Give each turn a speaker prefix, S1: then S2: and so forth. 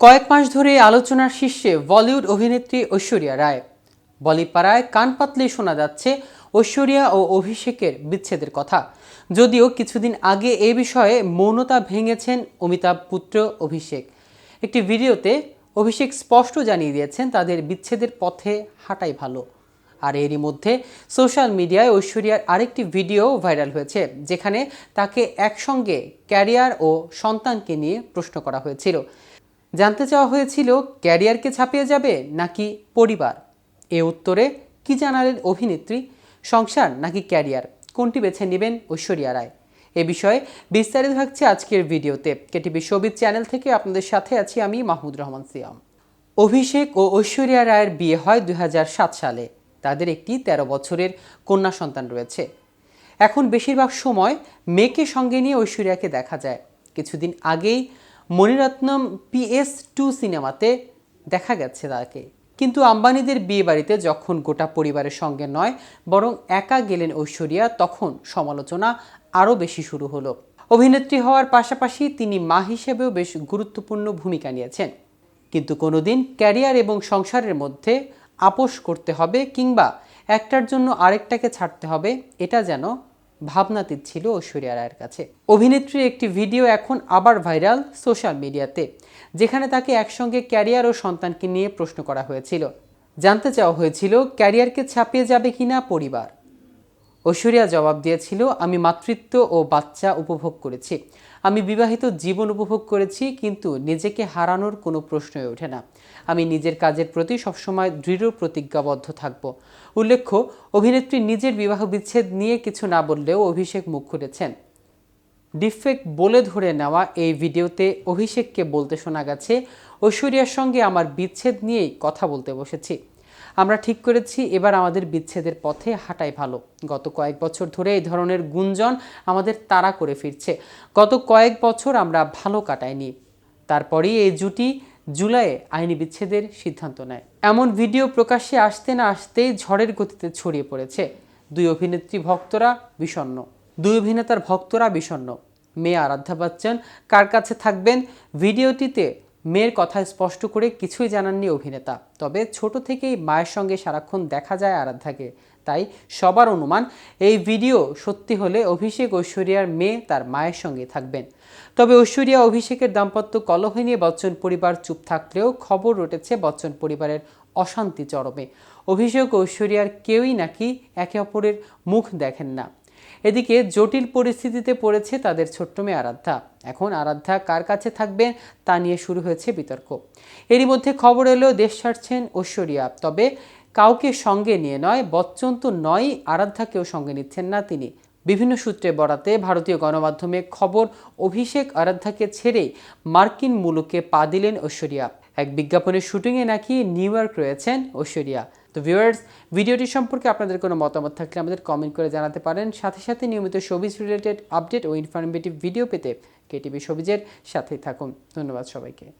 S1: কয়েক মাস ধরে আলোচনার শীর্ষে বলিউড অভিনেত্রী ঐশ্বরিয়া রায়। বলিপাড়ায় কান পাতলেই শোনা যাচ্ছে ঐশ্বরিয়া ও অভিষেকের বিচ্ছেদের কথা। যদিও কিছুদিন আগে এ বিষয়ে মৌনতা ভেঙেছেন অমিতাভ পুত্র অভিষেক। একটি ভিডিওতে অভিষেক স্পষ্ট জানিয়ে দিয়েছেন তাদের বিচ্ছেদের পথে হাঁটাই ভালো। আর এরই মধ্যে সোশ্যাল মিডিয়ায় ঐশ্বরিয়ার আরেকটি ভিডিও ভাইরাল হয়েছে, যেখানে তাকে একসঙ্গে ক্যারিয়ার ও সন্তানকে নিয়ে প্রশ্ন করা হয়েছিল। জানতে চাওয়া হয়েছিল, ক্যারিয়ারকে ছাপিয়ে যাবে নাকি পরিবার? এ উত্তরে, কি জানালেন অভিনেত্রী? সংসার নাকি ক্যারিয়ার? কোনটি বেছে নেবেন ঐশ্বরিয়া রায়? এ বিষয়ে বিস্তারিত থাকছে আজকের ভিডিওতে। কেটিভি সবিজ চ্যানেল থেকে আপনাদের সাথে আছি আমি মাহমুদ রহমান সিয়াম। অভিষেক ও ঐশ্বরিয়া রায়ের বিয়ে হয় দুই হাজার সাত সালে। তাদের একটি ১৩ বছরের কন্যা সন্তান রয়েছে। এখন বেশিরভাগ সময় মেয়েকে সঙ্গে নিয়ে ঐশ্বরিয়াকে দেখা যায়। কিছুদিন আগেই মণিরত্নম পিএস টু সিনেমাতে দেখা গেছে তাকে। কিন্তু আম্বানিদের বিয়ে বাড়িতে যখন গোটা পরিবারের সঙ্গে নয়, বরং একা গেলেন ঐশ্বরিয়া, তখন সমালোচনা আরও বেশি শুরু হলো। অভিনেত্রী হওয়ার পাশাপাশি তিনি মা হিসেবেও বেশ গুরুত্বপূর্ণ ভূমিকা নিয়েছেন। কিন্তু কোনোদিন ক্যারিয়ার এবং সংসারের মধ্যে আপোষ করতে হবে কিংবা একটার জন্য আরেকটাকে ছাড়তে হবে, এটা যেন ভাবনাতীত ছিল ঐশ্বরিয়া রায়ের কাছে। অভিনেত্রীর একটি ভিডিও এখন আবার ভাইরাল সোশ্যাল মিডিয়াতে, যেখানে তাকে একসঙ্গে ক্যারিয়ার ও সন্তানকে নিয়ে প্রশ্ন করা হয়েছিল। জানতে চাওয়া হয়েছিল, ক্যারিয়ারকে ছাপিয়ে যাবে কিনা পরিবার। ঐশ্বরিয়া জবাব দিয়েছিল, আমি মাতৃত্ব ও বাচ্চা উপভোগ করেছি। আমি বিবাহিত জীবন উপভোগ করেছি, কিন্তু নিজেকে হারানোর কোনো প্রশ্নই ওঠে না। আমি নিজের কাজের প্রতি সবসময় দৃঢ় প্রতিজ্ঞাবদ্ধ থাকব। উল্লেখ্য, অভিনেত্রী নিজের বিবাহ বিচ্ছেদ নিয়ে কিছু না বললেও অভিষেক মুখ খুলেছেন। ডিফেক্ট বলে ধরে নেওয়া এই ভিডিওতে অভিষেককে বলতে শোনা গেছে, ঐশ্বরিয়ার সঙ্গে আমার বিচ্ছেদ নিয়েই কথা বলতে বসেছি। আমরা ঠিক করেছি, এবার আমাদের বিচ্ছেদের পথে হাঁটাই ভালো। গত কয়েক বছর ধরে এই ধরনের গুঞ্জন আমাদের তাড়া করে ফিরছে। গত কয়েক বছর আমরা ভালো কাটাইনি। তারপরেই এই জুটি জুলাইয়ে আইনি বিচ্ছেদের সিদ্ধান্ত নেয়। এমন ভিডিও প্রকাশ্যে আসতে না আসতেই ঝড়ের গতিতে ছড়িয়ে পড়েছে। দুই অভিনেত্রী ভক্তরা বিষণ্ণ। দুই অভিনেতার ভক্তরা বিষণ্ণ। মেয়ে আরাধ্যা বচ্চন কার কাছে থাকবেন? ভিডিওটিতে মেয়ের কথা স্পষ্ট করে কিছুই জানাননি অভিনেতা। তবে ছোট থেকেই মায়ের সঙ্গে সারাক্ষণ দেখা যায় আরাধ্যাকে। তাই সবার অনুমান, এই ভিডিও সত্যি হলে অভিষেক ঐশ্বরিয়ার মেয়ে তার মায়ের সঙ্গে থাকবেন। তবে ঐশ্বরিয়া অভিষেকের দাম্পত্য কলহ নিয়ে বচ্চন পরিবার চুপ থাকলেও খবর রটেছে বচ্চন পরিবারের অশান্তি চরমে। অভিষেক ঐশ্বরিয়ার কেউই নাকি একে অপরের মুখ দেখেন না। এদিকে জটিল পরিস্থিতিতে পড়েছে তাদের ছোট্ট মেয়ে আরাধ্যা। এখন আরাধ্যা কার কাছে থাকবেন তা নিয়ে শুরু হয়েছে বিতর্ক। এরই মধ্যে খবর এলো, দেশ ছাড়ছেন ঐশ্বরিয়া। তবে কাউকে সঙ্গে নিয়ে নয়, বচ্চন তো নয় আরাধ্যাকেও সঙ্গে নিচ্ছেন না তিনি। বিভিন্ন সূত্রে বরাতে ভারতীয় গণমাধ্যমে খবর, অভিষেক আরাধ্যাকে ছেড়ে মার্কিন মুলুকে পা দিলেন ঐশ্বরিয়া। এক বিজ্ঞাপনের শুটিংয়ে নাকি নিউ ইয়র্ক রয়েছেন ঐশ্বরিয়া। তো ভিউয়ার্স, ভিডিওটি সম্পর্কে আপনাদের কোনো মতামত থাকলে আমাদের কমেন্ট করে জানাতে পারেন। সাথে সাথে নিয়মিত সবিজ রিলেটেড আপডেট ও ইনফরমেটিভ ভিডিও পেতে কেটিভি সবিজের সাথেই থাকুন। ধন্যবাদ সবাইকে।